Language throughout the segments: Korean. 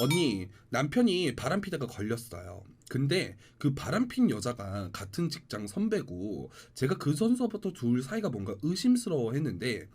언니 남편이 바람피다가 걸렸어요. 근데 그 바람핀 여자가 같은 직장 선배고 제가 그 선수부터 둘 사이가 뭔가 의심스러워 했는데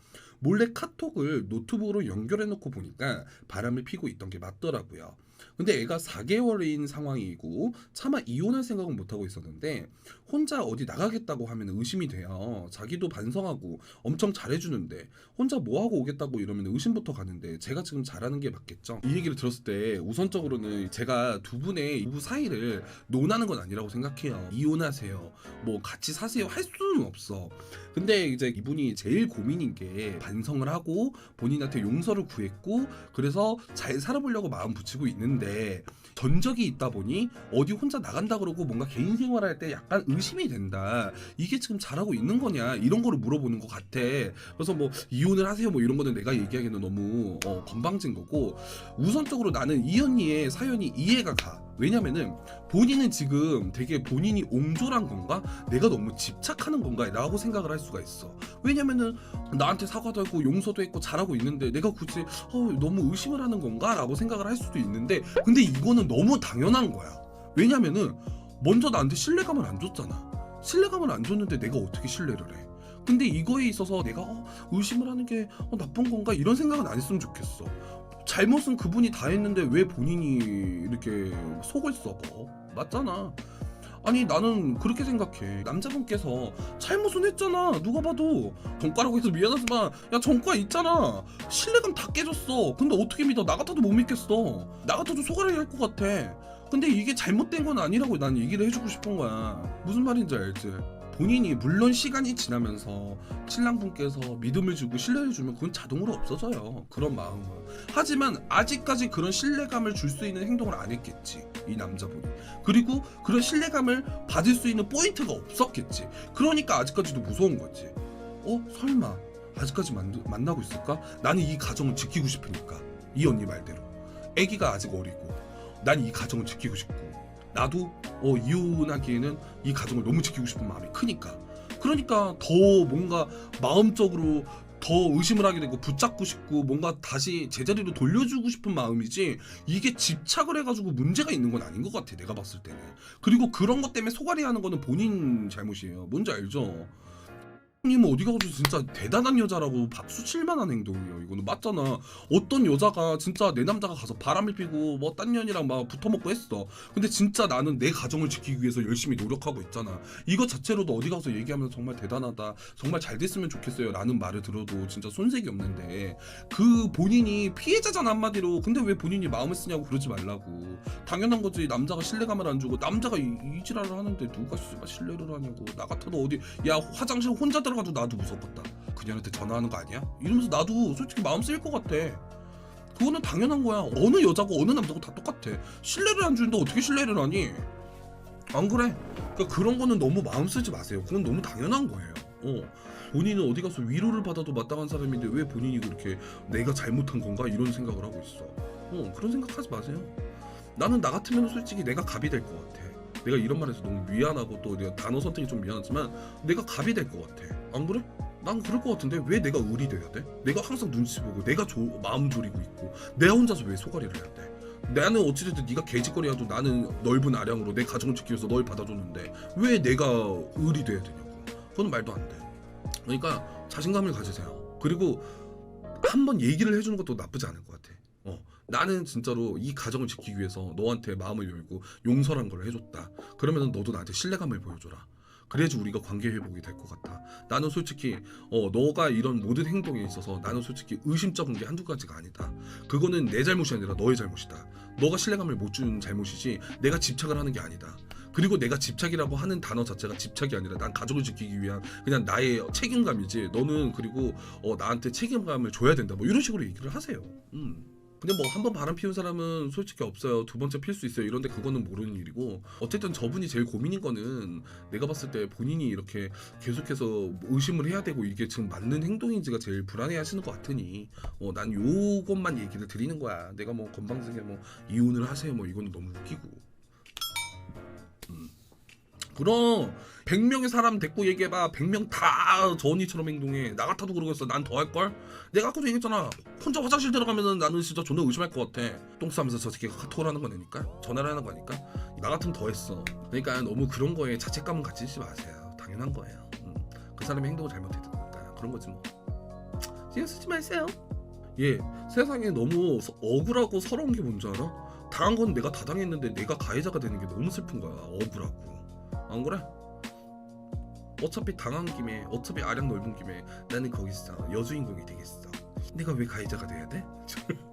몰래 카톡을 노트북으로 연결해 놓고 보니까 바람을 피고 있던 게 맞더라고요. 근데 애가 4개월인 상황이고 차마 이혼할 생각은 못 하고 있었는데 혼자 어디 나가겠다고 하면 의심이 돼요. 자기도 반성하고 엄청 잘해주는데 혼자 뭐 하고 오겠다고 이러면 의심부터 가는데 제가 지금 잘하는 게 맞겠죠? 이 얘기를 들었을 때 우선적으로는 제가 두 분의 부부 사이를 논하는 건 아니라고 생각해요. 이혼하세요. 뭐 같이 사세요. 할 수는 없어. 근데 이제 이분이 제일 고민인 게 반 성을 하고 본인한테 용서를 구했고 그래서 잘 살아보려고 마음 붙이고 있는데 전적이 있다 보니 어디 혼자 나간다 그러고 뭔가 개인 생활할 때 약간 의심이 된다. 이게 지금 잘하고 있는 거냐 이런 거를 물어보는 것 같아. 그래서 뭐 이혼을 하세요 뭐 이런 거는 내가 얘기하기는 너무 어, 건방진 거고 우선적으로 나는 이 언니의 사연이 이해가 가. 왜냐면은 본인은 지금 되게 본인이 옹졸한 건가? 내가 너무 집착하는 건가? 라고 생각을 할 수가 있어. 왜냐면은 나한테 사과도 했고 용서도 했고 잘하고 있는데 내가 굳이 어, 너무 의심을 하는 건가? 라고 생각을 할 수도 있는데 근데 이거는 너무 당연한 거야. 왜냐면은 먼저 나한테 신뢰감을 안 줬잖아. 신뢰감을 안 줬는데 내가 어떻게 신뢰를 해? 근데 이거에 있어서 내가 어, 의심을 하는 게 어, 나쁜 건가 이런 생각은 안 했으면 좋겠어. 잘못은 그분이 다 했는데 왜 본인이 이렇게 속을 썩어? 맞잖아. 아니 나는 그렇게 생각해. 남자분께서 잘못은 했잖아. 누가 봐도 정가라고 해서 미안하지만 야 정가 있잖아. 신뢰감 다 깨졌어. 근데 어떻게 믿어? 나 같아도 못 믿겠어. 나 같아도 속아려 할것 같아. 근데 이게 잘못된 건 아니라고 난 얘기를 해주고 싶은 거야. 무슨 말인지 알지? 본인이 물론 시간이 지나면서 신랑분께서 믿음을 주고 신뢰를 주면 그건 자동으로 없어져요. 그런 마음은. 하지만 아직까지 그런 신뢰감을 줄 수 있는 행동을 안 했겠지. 이 남자분이. 그리고 그런 신뢰감을 받을 수 있는 포인트가 없었겠지. 그러니까 아직까지도 무서운 거지. 어? 설마 아직까지 만, 만나고 있을까? 나는 이 가정을 지키고 싶으니까. 이 언니 말대로. 아기가 아직 어리고 난 이 가정을 지키고 싶고 나도 어, 이혼하기에는 이 가정을 너무 지키고 싶은 마음이 크니까. 그러니까 더 뭔가 마음적으로 더 의심을 하게 되고 붙잡고 싶고 뭔가 다시 제자리로 돌려주고 싶은 마음이지 이게 집착을 해가지고 문제가 있는 건 아닌 것 같아 내가 봤을 때는. 그리고 그런 것 때문에 소갈이 하는 거는 본인 잘못이에요. 뭔지 알죠? 님은 어디 가서 진짜 대단한 여자라고 박수 칠만한 행동이에요. 이거는 맞잖아. 어떤 여자가 진짜 내 남자가 가서 바람을 피고 뭐 딴 년이랑 막 붙어먹고 했어. 근데 진짜 나는 내 가정을 지키기 위해서 열심히 노력하고 있잖아. 이거 자체로도 어디 가서 얘기하면 정말 대단하다. 정말 잘 됐으면 좋겠어요. 라는 말을 들어도 진짜 손색이 없는데 그 본인이 피해자잖아 한마디로. 근데 왜 본인이 마음을 쓰냐고 그러지 말라고. 당연한 거지. 남자가 신뢰감을 안 주고 남자가 이, 이 지랄을 하는데 누가 신뢰를 하냐고. 나 같아도 어디 야 화장실 혼자 들어 가도 나도 무섭겠다. 그녀한테 전화하는 거 아니야? 이러면서 나도 솔직히 마음 쓰일 것 같아. 그거는 당연한 거야. 어느 여자고 어느 남자고 다 똑같아. 신뢰를 안 주는데 어떻게 신뢰를 하니? 안 그래? 그러니까 그런 거는 너무 마음 쓰지 마세요. 그건 너무 당연한 거예요. 어. 본인은 어디 가서 위로를 받아도 마땅한 사람인데 왜 본인이 그렇게 내가 잘못한 건가 이런 생각을 하고 있어. 어, 그런 생각하지 마세요. 나는 나 같으면 솔직히 내가 갑이 될 것 같아. 내가 이런 말해서 너무 미안하고 또 내가 단어 선택이 좀 미안하지만 내가 갑이 될 것 같아. 안 그래? 난 그럴 것 같은데 왜 내가 을이 돼야 돼? 내가 항상 눈치 보고 내가 조, 마음 졸이고 있고 내가 혼자서 왜 소가리를 해야 돼? 나는 어찌됐든 네가 개짓거리라도 나는 넓은 아량으로 내 가정을 지키기 위해서 널 받아줬는데 왜 내가 을이 돼야 되냐고 그건 말도 안 돼. 그러니까 자신감을 가지세요. 그리고 한번 얘기를 해주는 것도 나쁘지 않을 것 같아. 어, 나는 진짜로 이 가정을 지키기 위해서 너한테 마음을 열고 용서란 걸 해줬다. 그러면 너도 나한테 신뢰감을 보여줘라. 그래야지 우리가 관계 회복이 될 것 같아. 나는 솔직히 어 너가 이런 모든 행동에 있어서 나는 솔직히 의심쩍은 게 한두 가지가 아니다. 그거는 내 잘못이 아니라 너의 잘못이다. 너가 신뢰감을 못 주는 잘못이지 내가 집착을 하는 게 아니다. 그리고 내가 집착이라고 하는 단어 자체가 집착이 아니라 난 가족을 지키기 위한 그냥 나의 책임감이지. 너는 그리고 어 나한테 책임감을 줘야 된다. 뭐 이런 식으로 얘기를 하세요. 음. 근데 뭐 한 번 바람 피운 사람은 솔직히 없어요. 두 번째 필 수 있어요. 이런데 그거는 모르는 일이고 어쨌든 저분이 제일 고민인 거는 내가 봤을 때 본인이 이렇게 계속해서 의심을 해야 되고 이게 지금 맞는 행동인지가 제일 불안해하시는 것 같으니 어, 난 요것만 얘기를 드리는 거야. 내가 뭐 건방지게 뭐 이혼을 하세요 뭐 이거는 너무 웃기고. 음. 그럼 100명의 사람 데리고 얘기해봐. 100명 다저 언니처럼 행동해. 나 같아도 그러겠어. 난 더 할걸? 내가 아까도 얘기했잖아. 혼자 화장실 들어가면은 나는 진짜 존나 의심할 것 같아. 똥 싸면서 저 새끼가 카톡을 하는 거니까? 전화를 하는 거니까? 나 같으면 더 했어. 그러니까 너무 그런 거에 자책감은 가지지 마세요. 당연한 거예요. 음. 그 사람이 행동을 잘못했으니까 그런 거지 뭐. 신경 쓰지 마세요. 예 세상에 너무 서- 억울하고 서러운 게 뭔지 알아? 당한 건 내가 다 당했는데 내가 가해자가 되는 게 너무 슬픈 거야. 억울하고 안 그래? 어차피 당한 김에 어차피 아량 넓은 김에 나는 거기서 여주인공이 되겠어 내가 왜 가해자가 돼야 돼?